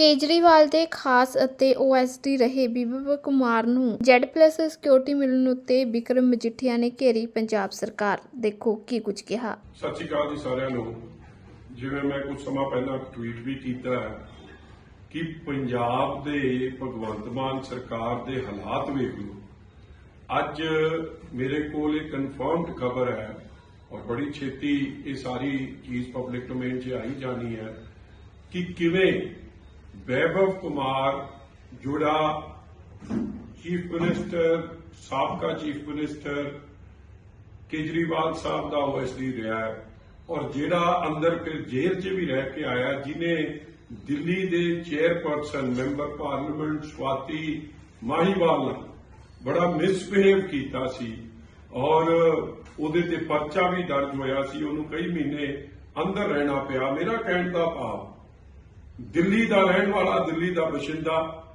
ਕੇਜਰੀਵਾਲ ਦੇ ਖਾਸ ਅਤੇ ਓਐਸਡੀ ਰਹੇ ਬਿਪਵ ਕੁਮਾਰ ਨੂੰ ਜੈਡ ਪਲੱਸ ਸਿਕਿਉਰਿਟੀ ਮਿਲਣ ਉੱਤੇ ਬਿਕਰਮ ਮਜੀਠੀਆ ਨੇ ਘੇਰੀ ਪੰਜਾਬ ਸਰਕਾਰ। ਦੇਖੋ ਕੀ ਕੁਝ ਕਿਹਾ। ਸਤਿ ਸ਼੍ਰੀ ਅਕਾਲ ਜੀ ਸਾਰਿਆਂ ਨੂੰ। ਜਿਵੇਂ ਮੈਂ ਕੁਝ ਸਮਾਂ ਪਹਿਲਾਂ ਟਵੀਟ ਵੀ ਕੀਤਾ ਹੈ ਕਿ ਪੰਜਾਬ ਦੇ ਭਗਵੰਤ ਮਾਨ ਸਰਕਾਰ ਦੇ ਹਾਲਾਤ ਵੇਖ ਲਓ। ਅੱਜ ਮੇਰੇ ਕੋਲ ਇਹ ਕਨਫਰਮਡ ਖਬਰ ਹੈ ਔਰ ਬੜੀ ਛੇਤੀ ਇਹ ਸਾਰੀ ਚੀਜ਼ ਪਬਲਿਕ ਡੋਮੇਨ 'ਚ ਆਈ ਜਾਣੀ ਹੈ ਕਿ ਕਿਵੇਂ ਵੈਭਵ ਕੁਮਾਰ ਜਿਹੜਾ ਚੀਫ ਮਿਨਿਸਟਰ ਸਾਬਕਾ ਚੀਫ ਮਿਨਿਸਟਰ ਕੇਜਰੀਵਾਲ ਸਾਹਿਬ ਦਾ ਓਐਸਡੀ ਰਿਹਾ ਹੈ ਔਰ ਜਿਹੜਾ ਅੰਦਰ ਫਿਰ ਜੇਲ੍ਹ 'ਚ ਵੀ ਰਹਿ ਕੇ ਆਇਆ ਜਿਨੇ ਦਿੱਲੀ ਦੇ chairperson member parliament Swati Maliwal ਨਾਲ ਬੜਾ ਮਿਸਬਿਹੇਵ ਕੀਤਾ ਸੀ ਔਰ ਉਹਦੇ ਤੇ ਪਰਚਾ ਵੀ ਦਰਜ ਹੋਇਆ ਸੀ ਉਹਨੂੰ ਕਈ ਮਹੀਨੇ ਅੰਦਰ ਰਹਿਣਾ ਪਿਆ ਮੇਰਾ ਕਹਿਣ ਦਾ ਭਾਵ ਦਿੱਲੀ ਦਾ ਰਹਿਣ ਵਾਲਾ, ਦਿੱਲੀ ਦਾ ਬਸ਼ਿੰਦਾ,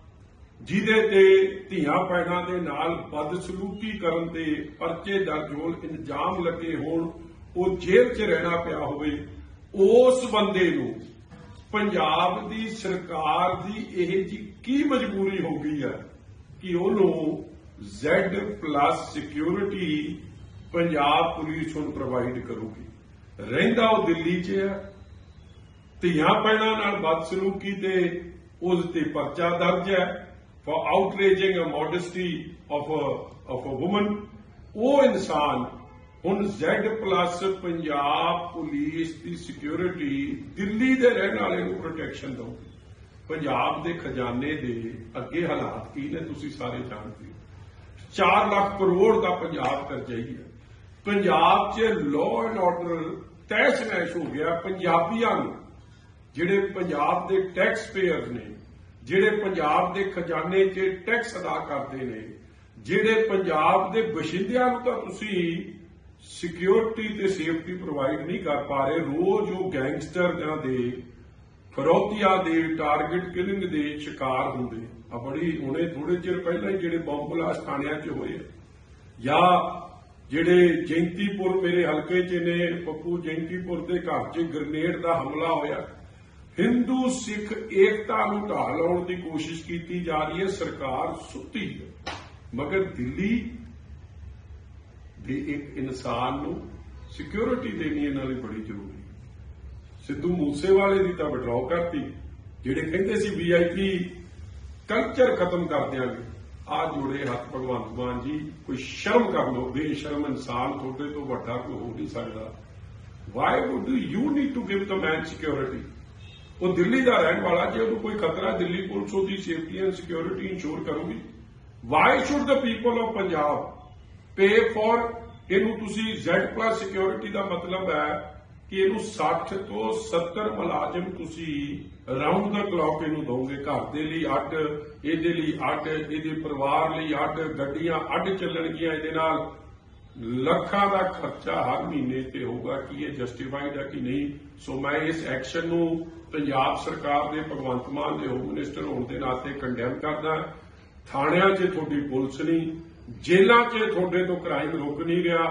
ਜਿਹਦੇ ਤੇ ਧੀਆਂ ਪੈਣਾ ਦੇ ਨਾਲ ਬਦਸਲੂਕੀ ਕਰਨ ਤੇ ਪਰਚੇ ਦਰਜ ਹੋਣ ਇੰਜਾਮ ਲੱਗੇ ਹੋਣ, ਉਹ ਜੇਲ੍ਹ 'ਚ ਰਹਿਣਾ ਪਿਆ ਹੋਵੇ, ਉਸ ਬੰਦੇ ਨੂੰ ਪੰਜਾਬ ਦੀ ਸਰਕਾਰ ਦੀ ਇਹ ਜੀ ਕੀ ਮਜਬੂਰੀ ਹੋ ਗਈ ਹੈ ਕਿ ਉਹਨੂੰ Z+ ਸਿਕਿਉਰਿਟੀ ਪੰਜਾਬ ਪੁਲਿਸ ਹੁਣ ਪ੍ਰੋਵਾਈਡ ਕਰੂਗੀ। ਰਹਿੰਦਾ ਉਹ ਦਿੱਲੀ 'ਚ ਹੈ ਧੀਆਂ ਪੈਣਾ ਨਾਲ ਬਦਸਲੂਕੀ ਤੇ ਉਸ ਤੇ ਪਰਚਾ ਦਰਜ ਹੈ। For outraging a modesty of a of a woman ਉਹ ਇਨਸਾਨ ਹੁਣ Z+ ਪੰਜਾਬ ਪੁਲਿਸ ਦੀ ਸਿਕਿਉਰਿਟੀ ਦਿੱਲੀ ਦੇ ਰਹਿਣ ਵਾਲੇ ਨੂੰ ਪ੍ਰੋਟੈਕਸ਼ਨ ਦਊਗੀ। ਪੰਜਾਬ ਦੇ ਖਜ਼ਾਨੇ ਦੇ ਅੱਗੇ ਹਾਲਾਤ ਕੀ ਨੇ ਤੁਸੀਂ ਸਾਰੇ ਜਾਣਦੇ ਹੋ। 4 ਲੱਖ ਕਰੋੜ ਦਾ ਪੰਜਾਬ ਕਰਜ਼ਈ ਹੈ ਪੰਜਾਬ 'ਚ ਲਾਅ ਐਂਡ ਆਰਡਰ ਤਹਿਸ ਨਹਿਸ ਹੋ ਗਿਆ ਪੰਜਾਬੀਆਂ ਨੂੰ। ਜਿਹੜੇ ਪੰਜਾਬ ਦੇ ਟੈਕਸ ਪੇਅਰ ਨੇ, ਜਿਹੜੇ ਪੰਜਾਬ ਦੇ ਖਜ਼ਾਨੇ 'ਚ ਟੈਕਸ ਅਦਾ ਕਰਦੇ ਨੇ, ਜਿਹੜੇ ਪੰਜਾਬ ਦੇ ਬਸ਼ਿੰਦਿਆਂ ਨੂੰ ਤਾਂ ਤੁਸੀਂ ਸਿਕਿਉਰਿਟੀ ਤੇ ਸੇਫਟੀ ਪ੍ਰੋਵਾਈਡ ਨਹੀਂ ਕਰ ਪਾ ਰਹੇ, ਰੋਜ਼ ਉਹ ਗੈਂਗਸਟਰਾਂ ਦੇ ਫਰੋਤੀਆਂ ਦੇ ਟਾਰਗੇਟ ਕਿਲਿੰਗ ਦੇ ਸ਼ਿਕਾਰ ਹੁੰਦੇ। ਆ ਬੜੀ ਹੁਣੇ ਥੋੜੇ ਚਿਰ ਪਹਿਲਾਂ ਹੀ ਜਿਹੜੇ ਬੰਬ ਬਲਾਸਟ ਥਾਣਿਆਂ 'ਚ ਹੋਏ ਜਾਂ ਜਿਹੜੇ ਜੈਂਤੀਪੁਰ ਮੇਰੇ ਹਲਕੇ 'ਚ ਨੇ, ਪੱਪੂ ਜੈਂਤੀਪੁਰ ਦੇ ਘਰ 'ਚ ਗ੍ਰਨੇਡ ਦਾ ਹਮਲਾ ਹੋਇਆ। ਹਿੰਦੂ ਸਿੱਖ ਏਕਤਾ ਨੂੰ ਢਾਹ ਲਾਉਣ ਦੀ ਕੋਸ਼ਿਸ਼ ਕੀਤੀ ਜਾ ਰਹੀ ਹੈ, ਸਰਕਾਰ ਸੁੱਤੀ ਹੈ। ਮਗਰ ਦਿੱਲੀ ਦੇ ਇੱਕ ਇਨਸਾਨ ਨੂੰ ਸਿਕਿਉਰਿਟੀ ਦੇਣੀ ਇਹਨਾਂ ਲਈ ਬੜੀ ਜ਼ਰੂਰੀ ਸਿੱਧੂ ਮੂਸੇਵਾਲੇ ਦੀ ਤਾਂ ਵਿਡਰਾਅ ਕਰਤੀ, ਜਿਹੜੇ ਕਹਿੰਦੇ ਸੀ ਵੀਆਈਪੀ ਕਲਚਰ ਖਤਮ ਕਰ ਦਿਆਂਗੇ, ਆ ਜੋੜੇ ਹੱਥ ਭਗਵੰਤ ਮਾਨ ਜੀ, ਕੋਈ ਸ਼ਰਮ ਕਰ ਲਓ ਬੇਸ਼ਰਮ ਇਨਸਾਨ ਤੁਹਾਡੇ ਤੋਂ ਵੱਡਾ ਕੋਈ ਹੋ ਨਹੀਂ ਸਕਦਾ। Why would you need to give the man security ਉਹ ਦਿੱਲੀ ਦਾ ਰਹਿਣ ਵਾਲਾ, ਜੇ ਉਹਨੂੰ ਕੋਈ ਖਤਰਾ, ਦਿੱਲੀ ਪੁਲਿਸ ਉਹਦੀ ਸੇਫਟੀ ਐਂਡ ਸਿਕਿਉਰਿਟੀ ਇੰਸ਼ੋਰ ਕਰੂਗੀ। Why should the people of Punjab pay for ਇਹਨੂੰ ਤੁਸੀਂ Z+ ਸਿਕਿਉਰਿਟੀ ਦਾ ਮਤਲਬ ਹੈ ਕਿ ਇਹਨੂੰ 60 ਤੋਂ 70 ਮੁਲਾਜ਼ਮ ਤੁਸੀਂ ਰਾਉਂਡ ਦਾ ਕਲੌਕ ਇਹਨੂੰ ਦੋਗੇ ਘਰ ਦੇ ਲਈ ਅੱਡ, ਇਹਦੇ ਲਈ ਅੱਡ, ਇਹਦੇ ਪਰਿਵਾਰ ਲਈ ਅੱਡ, ਗੱਡੀਆਂ ਅੱਡ ਚੱਲਣਗੀਆਂ ਇਹਦੇ ਨਾਲ। ਲੱਖਾਂ ਦਾ ਖਰਚਾ ਹਰ ਮਹੀਨੇ ਤੇ ਹੋਊਗਾ, ਕਿ ਇਹ ਜਸਟੀਫਾਈਡ ਹੈ ਕਿ ਨਹੀਂ? ਸੋ ਮੈਂ ਇਸ ਐਕਸ਼ਨ ਨੂੰ ਪੰਜਾਬ ਸਰਕਾਰ ਦੇ ਭਗਵੰਤ ਮਾਨ ਦੇ ਹੋਮ ਮਿਨਿਸਟਰ ਹੋਣ ਦੇ ਨਾਤੇ ਕੰਡੈਮ ਕਰਦਾ ਥਾਣਿਆਂ 'ਚ ਤੁਹਾਡੀ ਪੁਲਿਸ ਨਹੀਂ, ਜੇਲ੍ਹਾਂ 'ਚ ਤੁਹਾਡੇ ਤੋਂ ਕ੍ਰਾਈਮ ਰੁਕ ਨਹੀਂ ਰਿਹਾ।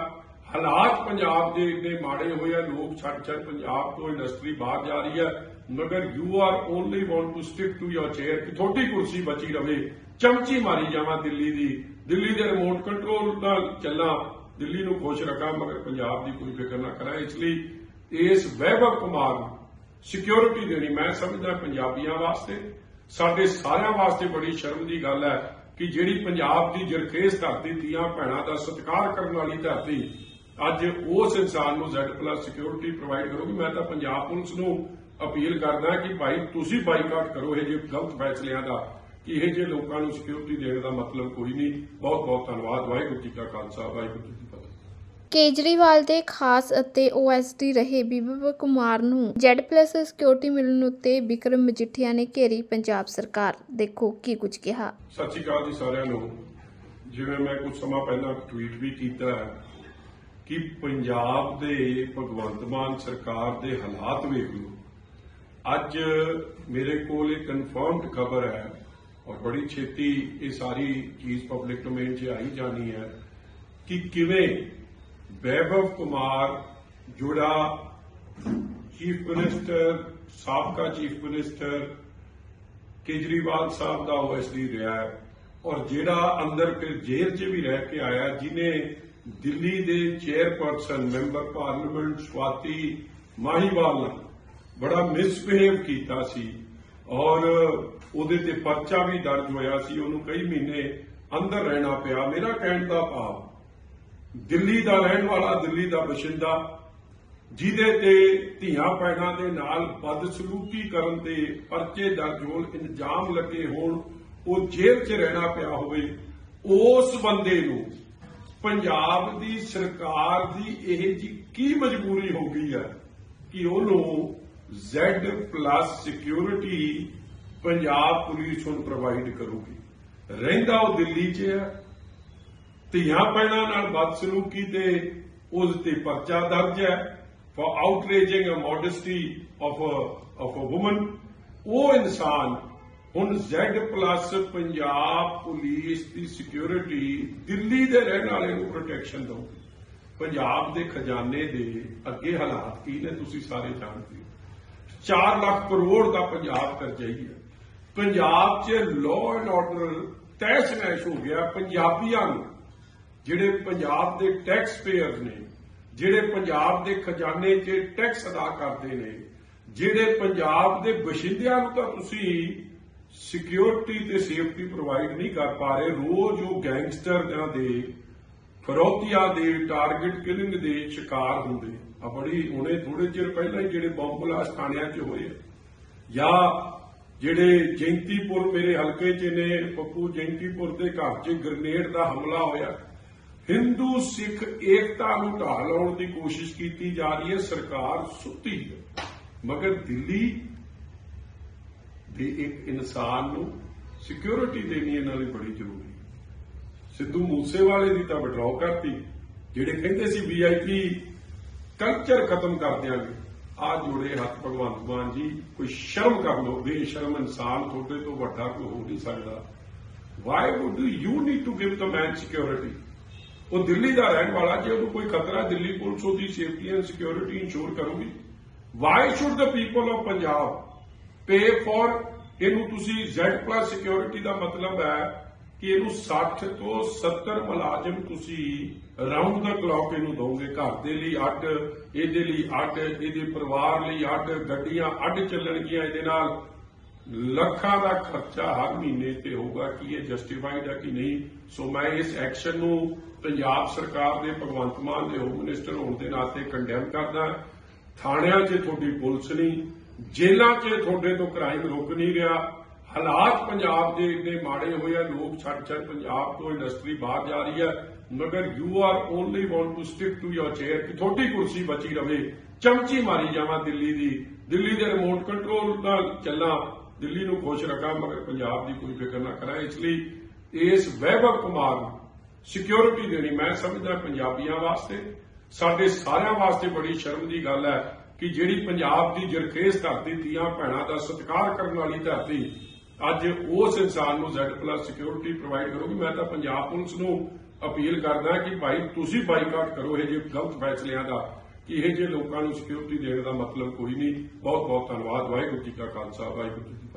ਹਾਲਾਤ ਪੰਜਾਬ ਦੇ ਇੰਨੇ ਮਾੜੇ ਹੋਏ ਆ, ਲੋਕ ਛੱਡ ਛੱਡ ਪੰਜਾਬ ਤੋਂ ਇੰਡਸਟਰੀ ਬਾਹਰ ਜਾ ਰਹੀ ਹੈ। ਮਗਰ you are only want to stick to your chair ਕਿ ਤੁਹਾਡੀ ਕੁਰਸੀ ਬਚੀ ਰਵੇ। ਚਮਚੀ ਮਾਰੀ ਜਾਵਾਂ ਦਿੱਲੀ ਦੀ। ਦਿੱਲੀ ਦੇ ਰਿਮੋਟ ਕੰਟਰੋਲ ਨਾਲ ਚੱਲਾਂ। ਦਿੱਲੀ ਨੂੰ ਖੁਸ਼ ਰੱਖਾਂ, ਮਗਰ ਪੰਜਾਬ ਦੀ ਕੋਈ ਫਿਕਰ ਨਾ ਕਰਾਂ। ਇਸ ਲਈ ਇਸ ਵੈਭਵ ਕੁਮਾਰ ਸਿਕਿਉਰਿਟੀ ਦੇਣੀ ਮੈਂ ਸਮਝਦਾ ਪੰਜਾਬੀਆਂ ਵਾਸਤੇ। ਸਾਡੇ ਸਾਰਿਆਂ ਵਾਸਤੇ ਬੜੀ ਸ਼ਰਮ ਦੀ ਗੱਲ ਹੈ ਕਿ ਜਿਹੜੀ ਪੰਜਾਬ ਦੀ ਜਰਖੇਸ ਧਰਤੀ ਦੀਆਂ ਭੈਣਾਂ ਦਾ ਸਤਿਕਾਰ ਕਰਨ ਵਾਲੀ ਧਰਤੀ, ਅੱਜ ਉਸ ਇਨਸਾਨ ਨੂੰ Z+ ਸਿਕਿਉਰਿਟੀ ਪ੍ਰੋਵਾਈਡ ਕਰੋਗੀ। ਮੈਂ ਤਾਂ ਪੰਜਾਬ ਪੁਲਿਸ ਨੂੰ ਅਪੀਲ ਕਰਦਾ ਕਿ ਭਾਈ ਤੁਸੀਂ ਬਾਈਕਾਟ ਕਰੋ ਇਹ ਜਿਹੇ ਗਲਤ ਫੈਸਲਿਆਂ ਦਾ, ਕਿ ਇਹ ਜਿਹੇ ਲੋਕਾਂ ਨੂੰ ਸਿਕਿਉਰਿਟੀ ਦੇਣ ਦਾ ਮਤਲਬ ਕੋਈ ਨਹੀਂ। ਬਹੁਤ ਬਹੁਤ ਧੰਨਵਾਦ। ਵਾਹਿਗੁਰੂ ਜੀ ਕਾ ਖਾਲਸਾ, ਵਾਹਿਗੁਰੂ ਜੀ ਕੇਜਰੀਵਾਲ ਦੇ ਖਾਸ ਅਤੇ ਓਐਸਡੀ ਰਹੇ ਬਿਪਵ ਕੁਮਾਰ ਨੂੰ ਜੈਡ ਪਲੱਸ ਸਿਕਿਉਰਿਟੀ ਮਿਲਣ ਉੱਤੇ ਵਿਕਰਮ ਮਜੀਠੀਆ ਨੇ ਘੇਰੀ ਪੰਜਾਬ ਸਰਕਾਰ। ਦੇਖੋ ਕੀ ਕੁਝ ਕਿਹਾ। ਸਤਿ ਸ਼੍ਰੀ ਅਕਾਲ ਜੀ ਸਾਰਿਆਂ ਨੂੰ। ਜਿਵੇਂ ਮੈਂ ਕੁਝ ਸਮਾਂ ਪਹਿਲਾਂ ਟਵੀਟ ਵੀ ਕੀਤਾ ਹੈ ਕਿ ਪੰਜਾਬ ਦੇ ਭਗਵੰਤ ਮਾਨ ਸਰਕਾਰ ਦੇ ਹਾਲਾਤ ਵੇਖ ਲਓ। ਅੱਜ ਮੇਰੇ ਕੋਲ ਇੱਕ ਕਨਫਰਮਡ ਖਬਰ ਹੈ ਔਰ ਬੜੀ ਛੇਤੀ ਇਹ ਸਾਰੀ ਚੀਜ਼ ਪਬਲਿਕ ਡੋਮੇਨ 'ਚ ਆਈ ਜਾਣੀ ਹੈ ਕਿ ਕਿਵੇਂ ਵੈਭਵ ਕੁਮਾਰ ਜਿਹੜਾ ਚੀਫ ਮਿਨਿਸਟਰ ਸਾਬਕਾ ਚੀਫ ਮਿਨਿਸਟਰ ਕੇਜਰੀਵਾਲ ਸਾਹਿਬ ਦਾ ਓਐਸਡੀ ਰਿਹਾ ਹੈ ਔਰ ਜਿਹੜਾ ਅੰਦਰ ਫਿਰ ਜੇਲ੍ਹ 'ਚ ਵੀ ਰਹਿ ਕੇ ਆਇਆ ਜਿਨੇ ਦਿੱਲੀ ਦੇ chairperson member parliament Swati Maliwal ਨਾਲ ਬੜਾ ਮਿਸਬਿਹੇਵ ਕੀਤਾ ਸੀ ਔਰ ਉਹਦੇ ਤੇ ਪਰਚਾ ਵੀ ਦਰਜ ਹੋਇਆ ਸੀ ਉਹਨੂੰ ਕਈ ਮਹੀਨੇ ਅੰਦਰ ਰਹਿਣਾ ਪਿਆ ਮੇਰਾ ਕਹਿਣ ਦਾ ਭਾਵ ਦਿੱਲੀ ਦਾ ਰਹਿਣ ਵਾਲਾ, ਦਿੱਲੀ ਦਾ ਬਸ਼ਿੰਦਾ, ਜਿਹਦੇ ਤੇ ਧੀਆਂ ਭੈਣਾਂ ਦੇ ਨਾਲ ਬਦਸਲੂਕੀ ਕਰਨ ਦੇ ਪਰਚੇ ਦਰਜ ਹੋਣ ਇਲਜ਼ਾਮ ਲੱਗੇ ਹੋਣ, ਉਹ ਜੇਲ੍ਹ 'ਚ ਰਹਿਣਾ ਪਿਆ ਹੋਵੇ, ਉਸ ਬੰਦੇ ਨੂੰ ਪੰਜਾਬ ਦੀ ਸਰਕਾਰ ਦੀ ਇਹ ਜੀ ਕੀ ਮਜਬੂਰੀ ਹੋ ਗਈ ਹੈ ਕਿ ਉਹਨੂੰ Z plus security Punjab police ਹੁਣ ਪ੍ਰੋਵਾਈਡ ਕਰੂਗੀ। ਰਹਿੰਦਾ ਉਹ ਦਿੱਲੀ 'ਚ ਹੈ ਧੀਆਂ ਭੈਣਾਂ ਨਾਲ ਬਦਸਲੂਕੀ ਤੇ ਉਸ ਤੇ ਪਰਚਾ ਦਰਜ ਹੈ। For outraging a modesty of a of a woman ਉਹ ਇਨਸਾਨ ਹੁਣ Z ਪਲੱਸ ਪੰਜਾਬ ਪੁਲਿਸ ਦੀ ਸਿਕਿਉਰਿਟੀ ਦਿੱਲੀ ਦੇ ਰਹਿਣ ਵਾਲੇ ਨੂੰ ਪ੍ਰੋਟੈਕਸ਼ਨ ਦਊਗੀ ਪੰਜਾਬ ਦੇ ਖਜ਼ਾਨੇ ਦੇ ਅੱਗੇ ਹਾਲਾਤ ਕੀ ਨੇ ਤੁਸੀਂ ਸਾਰੇ ਜਾਣਦੇ ਹੋ। 4 ਲੱਖ ਕਰੋੜ ਦਾ ਪੰਜਾਬ ਕਰਜ਼ਾਈ ਹੈ ਪੰਜਾਬ 'ਚ ਲਾਅ ਐਂਡ ਆਰਡਰ ਤਹਿਸ ਨਹਿਸ ਹੋ ਗਿਆ ਪੰਜਾਬੀਆਂ ਨੂੰ। ਜਿਹੜੇ ਪੰਜਾਬ ਦੇ ਟੈਕਸ ਪੇਅਰ ਨੇ, ਜਿਹੜੇ ਪੰਜਾਬ ਦੇ ਖਜ਼ਾਨੇ 'ਚ ਟੈਕਸ ਅਦਾ ਕਰਦੇ ਨੇ, ਜਿਹੜੇ ਪੰਜਾਬ ਦੇ ਬਸ਼ਿੰਦਿਆਂ ਨੂੰ ਤਾਂ ਤੁਸੀਂ ਸਿਕਿਉਰਿਟੀ ਤੇ ਸੇਫਟੀ ਪ੍ਰੋਵਾਈਡ ਨਹੀਂ ਕਰ ਪਾ ਰਹੇ, ਰੋਜ਼ ਉਹ ਗੈਂਗਸਟਰਾਂ ਦੇ ਫਰੋਤੀਆਂ ਦੇ ਟਾਰਗੇਟ ਕਿਲਿੰਗ ਦੇ ਸ਼ਿਕਾਰ ਹੁੰਦੇ। ਆ ਬੜੀ ਹੁਣੇ ਥੋੜੇ ਚਿਰ ਪਹਿਲਾਂ ਹੀ ਜਿਹੜੇ ਬੰਬ ਬਲਾਸਟ ਥਾਣਿਆਂ 'ਚ ਹੋਏ ਜਾਂ ਜਿਹੜੇ ਜੈਂਤੀਪੁਰ ਮੇਰੇ ਹਲਕੇ 'ਚ ਨੇ, ਪੱਪੂ ਜੈਂਤੀਪੁਰ ਦੇ ਘਰ 'ਚ ਗ੍ਰਨੇਡ ਦਾ ਹਮਲਾ ਹੋਇਆ। ਹਿੰਦੂ ਸਿੱਖ ਏਕਤਾ ਨੂੰ ਢਾਹ ਲਾਉਣ ਦੀ ਕੋਸ਼ਿਸ਼ ਕੀਤੀ ਜਾ ਰਹੀ ਹੈ, ਸਰਕਾਰ ਸੁੱਤੀ ਹੈ। ਮਗਰ ਦਿੱਲੀ ਦੇ ਇੱਕ ਇਨਸਾਨ ਨੂੰ ਸਿਕਿਉਰਿਟੀ ਦੇਣੀ ਇਹਨਾਂ ਲਈ ਬੜੀ ਜ਼ਰੂਰੀ ਸਿੱਧੂ ਮੂਸੇਵਾਲੇ ਦੀ ਤਾਂ ਵਿਡਰਾਅ ਕਰਤੀ, ਜਿਹੜੇ ਕਹਿੰਦੇ ਸੀ ਵੀਆਈਪੀ ਕਲਚਰ ਖਤਮ ਕਰ ਦਿਆਂਗੇ। ਆ ਜੋੜੇ ਹੱਥ, ਭਗਵੰਤ ਮਾਨ ਜੀ, ਕੋਈ ਸ਼ਰਮ ਕਰ ਲਓ, ਬੇਸ਼ਰਮ ਇਨਸਾਨ ਤੁਹਾਡੇ ਤੋਂ ਵੱਡਾ ਕੋਈ ਹੋ ਨਹੀਂ ਸਕਦਾ। Why would you need to give the man security ਉਹ ਦਿੱਲੀ ਦਾ ਰਹਿਣ ਵਾਲਾ, ਜੇ ਉਹਨੂੰ ਕੋਈ ਖਤਰਾ ਦਿੱਲੀ ਪੁਲਿਸ ਉਹਦੀ ਸੇਫਟੀ ਐਂਡ ਸਿਕਿਉਰਿਟੀ ਇੰਸ਼ੋਰ ਕਰੂਗੀ। Why should the people of Punjab pay for ਇਹਨੂੰ ਤੁਸੀਂ Z+ ਸਿਕਿਉਰਿਟੀ ਦਾ ਮਤਲਬ ਹੈ ਕਿ ਇਹਨੂੰ 60 ਤੋਂ 70 ਮੁਲਾਜ਼ਮ ਤੁਸੀਂ ਰਾਉਂਡ ਦਾ ਕਲੌਕ ਇਹਨੂੰ ਦੋਗੇ ਘਰ ਦੇ ਲਈ ਅੱਡ, ਇਹਦੇ ਲਈ ਅੱਡ, ਇਹਦੇ ਪਰਿਵਾਰ ਲਈ ਅੱਡ, ਗੱਡੀਆਂ ਅੱਡ ਚੱਲਣਗੀਆਂ ਇਹਦੇ ਨਾਲ। ਲੱਖਾਂ ਦਾ ਖਰਚਾ ਹਰ ਮਹੀਨੇ ਤੇ ਹੋਊਗਾ, ਕਿ ਇਹ ਜਸਟੀਫਾਈਡ ਹੈ ਕਿ ਨਹੀਂ? ਸੋ ਮੈਂ ਇਸ ਐਕਸ਼ਨ ਨੂੰ ਪੰਜਾਬ ਸਰਕਾਰ ਦੇ ਭਗਵੰਤ ਮਾਨ ਦੇ ਹੋਮ ਮਿਨਿਸਟਰ ਹੋਣ ਦੇ ਨਾਤੇ ਕੰਡੈਮ ਕਰਦਾ ਥਾਣਿਆਂ 'ਚ ਤੁਹਾਡੀ ਪੁਲਿਸ ਨਹੀਂ, ਜੇਲ੍ਹਾਂ 'ਚ ਤੁਹਾਡੇ ਤੋਂ ਕ੍ਰਾਈਮ ਰੁਕ ਨਹੀਂ ਰਿਹਾ। ਹਾਲਾਤ ਪੰਜਾਬ ਦੇ ਇੰਨੇ ਮਾੜੇ ਹੋਏ ਆ, ਲੋਕ ਛੱਡ ਛੱਡ ਪੰਜਾਬ ਤੋਂ ਇੰਡਸਟਰੀ ਬਾਹਰ ਜਾ ਰਹੀ ਹੈ। ਮਗਰ you are only want to stick to your chair ਕਿ ਤੁਹਾਡੀ ਕੁਰਸੀ ਬਚੀ ਰਵੇ। ਚਮਚੀ ਮਾਰੀ ਜਾਵਾਂ ਦਿੱਲੀ ਦੀ। ਦਿੱਲੀ ਦੇ ਰਿਮੋਟ ਕੰਟਰੋਲ ਨਾਲ ਚੱਲਾਂ। ਦਿੱਲੀ ਨੂੰ ਖੁਸ਼ ਰੱਖਾਂ, ਮਗਰ ਪੰਜਾਬ ਦੀ ਕੋਈ ਫਿਕਰ ਨਾ ਕਰਾਂ। ਇਸ ਲਈ ਇਸ ਵੈਭਵ ਕੁਮਾਰ ਸਿਕਿਉਰਿਟੀ ਦੇਣੀ। ਮੈਂ ਸਮਝਦਾ ਪੰਜਾਬੀਆਂ ਵਾਸਤੇ, ਸਾਡੇ ਸਾਰਿਆਂ ਵਾਸਤੇ ਬੜੀ ਸ਼ਰਮ ਦੀ ਗੱਲ ਹੈ ਕਿ ਜਿਹੜੀ ਪੰਜਾਬ ਦੀ ਜਰਖੇਜ਼ ਧਰਤੀ ਦੀਆਂ ਭੈਣਾਂ ਦਾ ਸਤਿਕਾਰ ਕਰਨ ਵਾਲੀ ਧਰਤੀ, ਅੱਜ ਉਸ ਇਨਸਾਨ ਨੂੰ Z+ ਸਿਕਿਉਰਿਟੀ ਪ੍ਰੋਵਾਈਡ ਕਰੋਗੀ। ਮੈਂ ਤਾਂ ਪੰਜਾਬ ਪੁਲਿਸ ਨੂੰ ਅਪੀਲ ਕਰਦਾ ਕਿ ਭਾਈ, ਤੁਸੀਂ ਬਾਈਕਾਟ ਕਰੋ ਇਹ ਜਿਹੇ ਗਲਤ ਫੈਸਲਿਆਂ ਦਾ, ਕਿ ਇਹ ਜਿਹੇ ਲੋਕਾਂ ਨੂੰ ਸਿਕਿਉਰਿਟੀ ਦੇਣ ਦਾ ਮਤਲਬ ਕੋਈ ਨਹੀਂ। ਬਹੁਤ ਬਹੁਤ ਧੰਨਵਾਦ। ਵਾਹਿਗੁਰੂ ਜੀ ਕਾ ਖਾਲਸਾ, ਵਾਹਿਗੁਰੂ ਜੀ